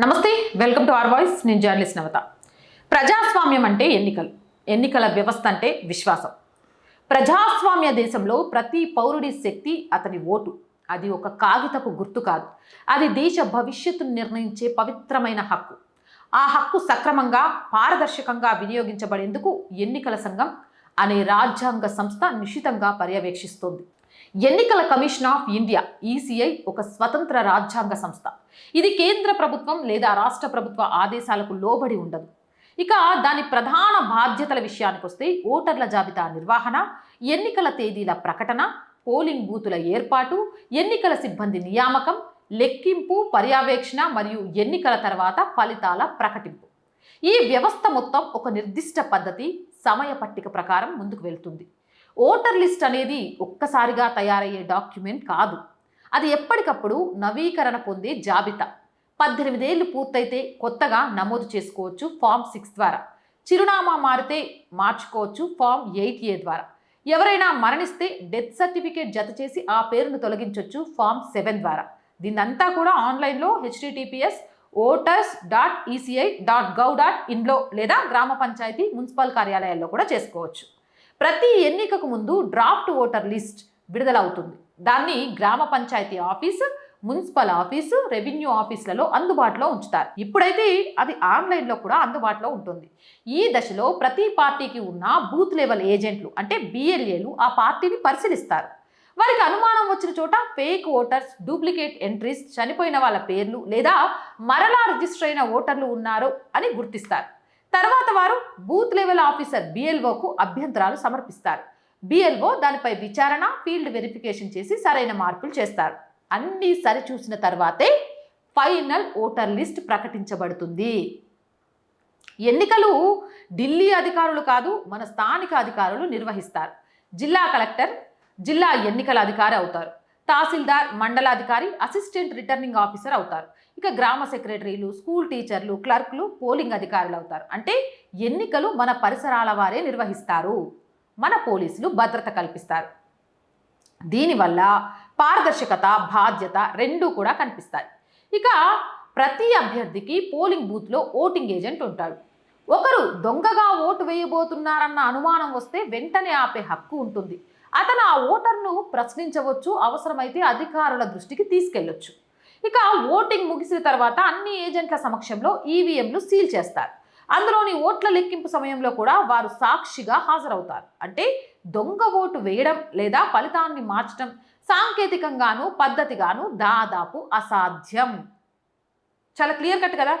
నమస్తే welcome to R voice. నేను journalist నవత. ప్రజాస్వామ్యం అంటే ఎన్నికలు. ఎన్నికల వ్యవస్థ అంటే విశ్వాసం. ప్రజాస్వామ్య దేశంలో ప్రతి పౌరుడి శక్తి అతని ఓటు. అది ఒక కాగితపు గుర్తు కాదు. అది దేశ భవిష్యత్తును నిర్ణయించే పవిత్రమైన హక్కు. ఆ హక్కు సక్రమంగా పారదర్శకంగా వినియోగించబడేందుకు ఎన్నికల సంఘం అనే రాజ్యాంగ సంస్థ నిశితంగా పర్యవేక్షిస్తోంది. ఎన్నికల కమిషన్ ఆఫ్ ఇండియా ఈసీఐ ఒక స్వతంత్ర రాజ్యాంగ సంస్థ. ఇది కేంద్ర ప్రభుత్వం లేదా రాష్ట్ర ప్రభుత్వ ఆదేశాలకు లోబడి ఉండదు. ఇక దాని ప్రధాన బాధ్యతల విషయానికి వస్తే ఓటర్ల జాబితా నిర్వహణ ఎన్నికల తేదీల ప్రకటన పోలింగ్ బూతుల ఏర్పాటు ఎన్నికల సిబ్బంది నియామకం లెక్కింపు పర్యవేక్షణ మరియు ఎన్నికల తర్వాత ఫలితాల ప్రకటింపు. ఈ వ్యవస్థ మొత్తం ఒక నిర్దిష్ట పద్ధతి సమయ పట్టిక ప్రకారం ముందుకు వెళ్తుంది. ఓటర్ లిస్ట్ అనేది ఒక్కసారిగా తయారయ్యే డాక్యుమెంట్ కాదు. అది ఎప్పటికప్పుడు నవీకరణ పొందే జాబితా. పద్దెనిమిదేళ్ళు పూర్తయితే కొత్తగా నమోదు చేసుకోవచ్చు ఫామ్ సిక్స్ ద్వారా. చిరునామా మారితే మార్చుకోవచ్చు ఫామ్ ఎయిట్ ఏ ద్వారా. ఎవరైనా మరణిస్తే డెత్ సర్టిఫికేట్ జత చేసి ఆ పేరును తొలగించవచ్చు ఫామ్ సెవెన్ ద్వారా. దీన్నంతా కూడా ఆన్లైన్లో HTTPS voters dot ECI dot gov dot ఇన్లో లేదా గ్రామ పంచాయతీ మున్సిపల్ కార్యాలయాల్లో కూడా చేసుకోవచ్చు. ప్రతి ఎన్నికకు ముందు డ్రాఫ్ట్ ఓటర్ లిస్ట్ విడుదలవుతుంది. దాన్ని గ్రామ panchayat office municipal office revenue ఆఫీసులలో అందుబాటులో ఉంచుతారు. ఇప్పుడైతే అది ఆన్లైన్లో కూడా అందుబాటులో ఉంటుంది. ఈ దశలో ప్రతి పార్టీకి ఉన్న బూత్ లెవెల్ ఏజెంట్లు అంటే బిఎల్ఏలు ఆ పార్టీని పరిశీలిస్తారు. వారికి అనుమానం వచ్చిన చోట ఫేక్ ఓటర్స్ డూప్లికేట్ ఎంట్రీస్ చనిపోయిన వాళ్ళ పేర్లు లేదా మరలా రిజిస్టర్ అయిన ఓటర్లు ఉన్నారు అని గుర్తిస్తారు. తర్వాత వారు బూత్ లెవెల్ ఆఫీసర్ బిఎల్ఓకు అభ్యంతరాలు సమర్పిస్తారు. బిఎల్ఓ దానిపై విచారణ ఫీల్డ్ వెరిఫికేషన్ చేసి సరైన మార్పులు చేస్తారు. అన్నీ సరిచూసిన తర్వాతే ఫైనల్ ఓటర్ లిస్ట్ ప్రకటించబడుతుంది. ఎన్నికలు ఢిల్లీ అధికారులు కాదు మన స్థానిక అధికారులు నిర్వహిస్తారు. జిల్లా కలెక్టర్ జిల్లా ఎన్నికల అధికారి అవుతారు. తహసీల్దార్ మండలాధికారి అసిస్టెంట్ రిటర్నింగ్ ఆఫీసర్ అవుతారు. ఇక గ్రామ సెక్రటరీలు స్కూల్ టీచర్లు క్లర్క్లు పోలింగ్ అధికారులు అవుతారు. అంటే ఎన్నికలు మన పరిసరాల వారే నిర్వహిస్తారు. మన పోలీసులు భద్రత కల్పిస్తారు. దీనివల్ల పారదర్శకత బాధ్యత రెండూ కూడా కనిపిస్తాయి. ఇక ప్రతి అభ్యర్థికి పోలింగ్ బూత్లో ఓటింగ్ ఏజెంట్ ఉంటాడు. ఒకరు దొంగగా ఓటు వేయబోతున్నారన్న అనుమానం వస్తే వెంటనే ఆపే హక్కు ఉంటుంది. అతను ఆ ఓటర్ను ప్రశ్నించవచ్చు అవసరమైతే అధికారుల దృష్టికి తీసుకెళ్ళొచ్చు ఇక ఓటింగ్ ముగిసిన తర్వాత అన్ని ఏజెంట్ల సమక్షంలో ఈవీఎంలు సీల్ చేస్తారు. అందులోని ఓట్ల లెక్కింపు సమయంలో కూడా వారు సాక్షిగా హాజరవుతారు. అంటే దొంగ ఓటు వేయడం లేదా ఫలితాన్ని మార్చడం సాంకేతికంగాను పద్ధతిగాను దాదాపు అసాధ్యం. చాలా క్లియర్ కట్ కదా?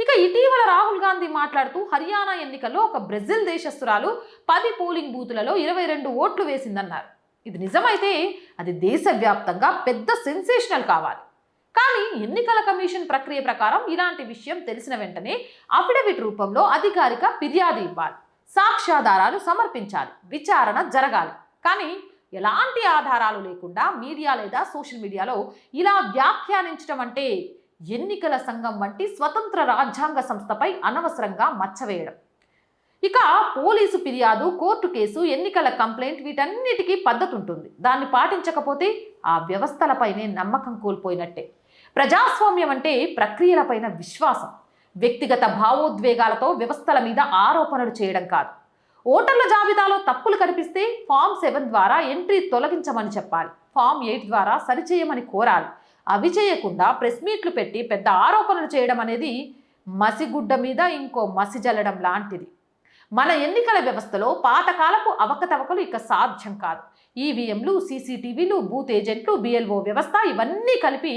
ఇక ఇటీవల రాహుల్ గాంధీ మాట్లాడుతూ హర్యానా ఎన్నికల్లో ఒక బ్రెజిల్ దేశస్తురాలు పది పోలింగ్ బూతులలో ఇరవై రెండు ఓట్లు వేసిందన్నారు. ఇది నిజమైతే అది దేశవ్యాప్తంగా పెద్ద సెన్సేషనల్ కావాలి. కానీ ఎన్నికల కమిషన్ ప్రక్రియ ప్రకారం ఇలాంటి విషయం తెలిసిన వెంటనే అఫిడవిట్ రూపంలో అధికారిక ఫిర్యాదు ఇవ్వాలి. సాక్ష్యాధారాలు సమర్పించాలి. విచారణ జరగాలి. కానీ ఎలాంటి ఆధారాలు లేకుండా మీడియా లేదా సోషల్ మీడియాలో ఇలా వ్యాఖ్యానించడం అంటే ఎన్నికల సంఘం వంటి స్వతంత్ర రాజ్యాంగ సంస్థపై అనవసరంగా మచ్చవేయడం. ఇక పోలీసు ఫిర్యాదు కోర్టు కేసు ఎన్నికల కంప్లైంట్ వీటన్నిటికీ పద్ధతి ఉంటుంది దాన్ని పాటించకపోతే ఆ వ్యవస్థలపైనే నమ్మకం కోల్పోయినట్టే. ప్రజాస్వామ్యం అంటే ప్రక్రియలపైన విశ్వాసం. వ్యక్తిగత భావోద్వేగాలతో వ్యవస్థల మీద ఆరోపణలు చేయడం కాదు. ఓటర్ల జాబితాలో తప్పులు కనిపిస్తే ఫామ్ సెవెన్ ద్వారా ఎంట్రీ తొలగించమని చెప్పాలి. ఫామ్ ఎయిట్ ద్వారా సరిచేయమని కోరాలి. అవి చేయకుండా ప్రెస్ మీట్లు పెట్టి పెద్ద ఆరోపణలు చేయడం అనేది మసిగుడ్డ మీద ఇంకో మసి జల్లడం లాంటిది. మన ఎన్నికల వ్యవస్థలో పాతకాలపు అవకతవకలు ఇక సాధ్యం కాదు. ఈవీఎంలు సీసీటీవీలు బూత్ ఏజెంట్లు బిఎల్ఓ వ్యవస్థ ఇవన్నీ కలిపి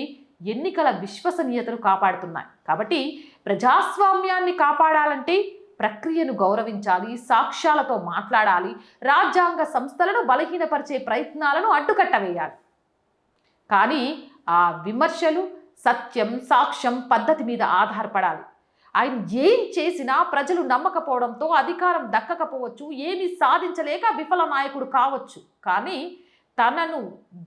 ఎన్నికల విశ్వసనీయతను కాపాడుతున్నాయి. కాబట్టి ప్రజాస్వామ్యాన్ని కాపాడాలంటే ప్రక్రియను గౌరవించాలి సాక్ష్యాలతో మాట్లాడాలి రాజ్యాంగ సంస్థలను బలహీనపరిచే ప్రయత్నాలను అడ్డుకట్టవేయాలి. కానీ ఆ విమర్శలు సత్యం సాక్ష్యం పద్ధతి మీద ఆధారపడాలి. ఆయన ఏం చేసినా ప్రజలు నమ్మకపోవడంతో అధికారం దక్కకపోవచ్చు ఏమీ సాధించలేక విఫల నాయకుడు కావచ్చు. కానీ తనను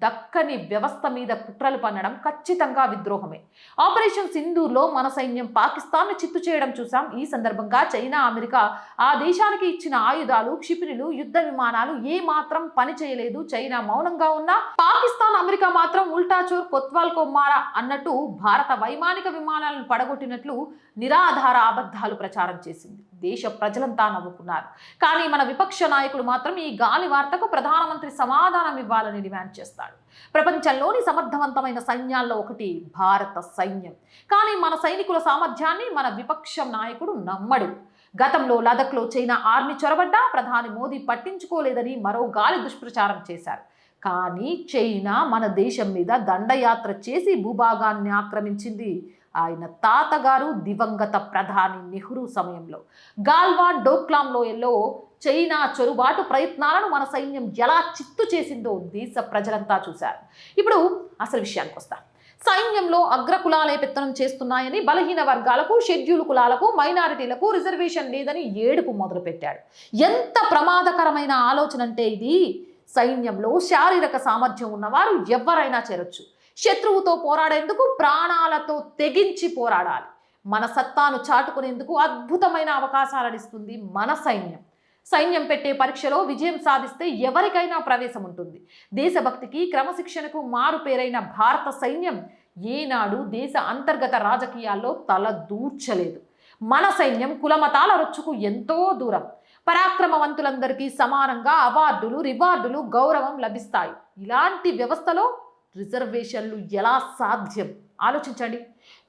దక్కని వ్యవస్థ మీద కుట్రలు పన్నడం ఖచ్చితంగా విద్రోహమే. ఆపరేషన్ సింధూర్లో మన సైన్యం పాకిస్తాన్ను చిత్తు చేయడం చూసాం ఈ సందర్భంగా చైనా అమెరికా ఆ దేశానికి ఇచ్చిన ఆయుధాలు క్షిపణులు యుద్ధ విమానాలు ఏ మాత్రం పని చేయలేదు. చైనా మౌనంగా ఉన్నా పాకిస్తాన్ అమెరికా మాత్రం ఉల్టాచోర్ కొత్వాల్ కొమ్మారా అన్నట్టు భారత వైమానిక విమానాలను పడగొట్టినట్లు నిరాధార అబద్ధాలు ప్రచారం చేసింది. దేశ ప్రజలంతా నవ్వుకున్నారు. కానీ మన విపక్ష నాయకుడు మాత్రం ఈ గాలి వార్తకు ప్రధానమంత్రి సమాధానం ఇవ్వాలని డిమాండ్ చేస్తాడు. ప్రపంచంలోని సమర్థవంతమైన సైన్యాల్లో ఒకటి భారత సైన్యం. కానీ మన సైనికుల సామర్థ్యాన్ని మన విపక్ష నాయకుడు నమ్మడు. గతంలో లదఖ్లో చైనా ఆర్మీ చొరబడ్డా ప్రధాని మోదీ పట్టించుకోలేదని మరో గాలి దుష్ప్రచారం చేశారు. కానీ చైనా మన దేశం మీద దండయాత్ర చేసి భూభాగాన్ని ఆక్రమించింది ఆయన తాతగారు దివంగత ప్రధాని నెహ్రూ సమయంలో. గాల్వాన్ డోక్లాం లోయల్లో చైనా చొరుబాటు ప్రయత్నాలను మన సైన్యం ఎలా చిత్తు చేసిందో దేశ ప్రజలంతా చూశారు. ఇప్పుడు అసలు విషయానికి వస్తా. సైన్యంలో అగ్రకులాలే పెత్తనం చేస్తున్నాయని బలహీన వర్గాలకు షెడ్యూల్ కులాలకు మైనారిటీలకు రిజర్వేషన్ లేదని ఏడుపు మొదలుపెట్టాడు. ఎంత ప్రమాదకరమైన ఆలోచన అంటే ఇది. సైన్యంలో శారీరక సామర్థ్యం ఉన్నవారు ఎవరైనా చేరొచ్చు. శత్రువుతో పోరాడేందుకు ప్రాణాలతో తెగించి పోరాడాలి. మన సత్తాను చాటుకునేందుకు అద్భుతమైన అవకాశాలను ఇస్తుంది మన సైన్యం. సైన్యం పెట్టే పరీక్షలో విజయం సాధిస్తే ఎవరికైనా ప్రవేశం ఉంటుంది. దేశభక్తికి క్రమశిక్షణకు మారుపేరైన భారత సైన్యం ఏనాడు దేశ అంతర్గత రాజకీయాల్లో తల దూర్చలేదు. మన సైన్యం కులమతాల రొచ్చుకు ఎంతో దూరం. పరాక్రమవంతులందరికీ సమానంగా అవార్డులు రివార్డులు గౌరవం లభిస్తాయి. ఇలాంటి వ్యవస్థలో రిజర్వేషన్లు ఎలా సాధ్యం? ఆలోచించండి.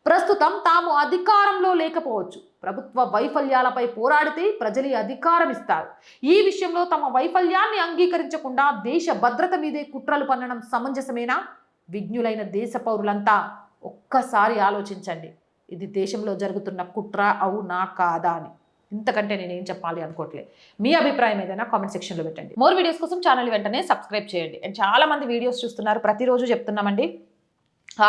ప్రస్తుతం తాము అధికారంలో లేకపోవచ్చు. ప్రభుత్వ వైఫల్యాలపై పోరాడితే ప్రజలు అధికారం ఇస్తారు. ఈ విషయంలో తమ వైఫల్యాన్ని అంగీకరించకుండా దేశ భద్రత మీదే కుట్రలు పన్నడం సమంజసమేనా? విజ్ఞులైన దేశ పౌరులంతా ఒక్కసారి ఆలోచించండి. ఇది దేశంలో జరుగుతున్న కుట్ర అవునా కాదా అని. ఇంతకంటే నేను ఏం చెప్పాలి అనుకోవట్లే మీ అభిప్రాయం ఏదైనా కామెంట్ సెక్షన్లో పెట్టండి. మోర్ వీడియోస్ కోసం ఛానల్ వెంటనే సబ్స్క్రైబ్ చేయండి. అండ్ చాలా మంది వీడియోస్ చూస్తున్నారు. ప్రతిరోజు చెప్తున్నామండి.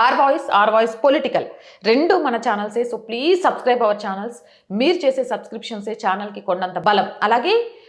R voice R voice political రెండు మన ఛానల్సే so please subscribe our channels మీరు చేసే సబ్స్క్రిప్షన్సే ఛానల్కి కొండంత బలం. అలాగే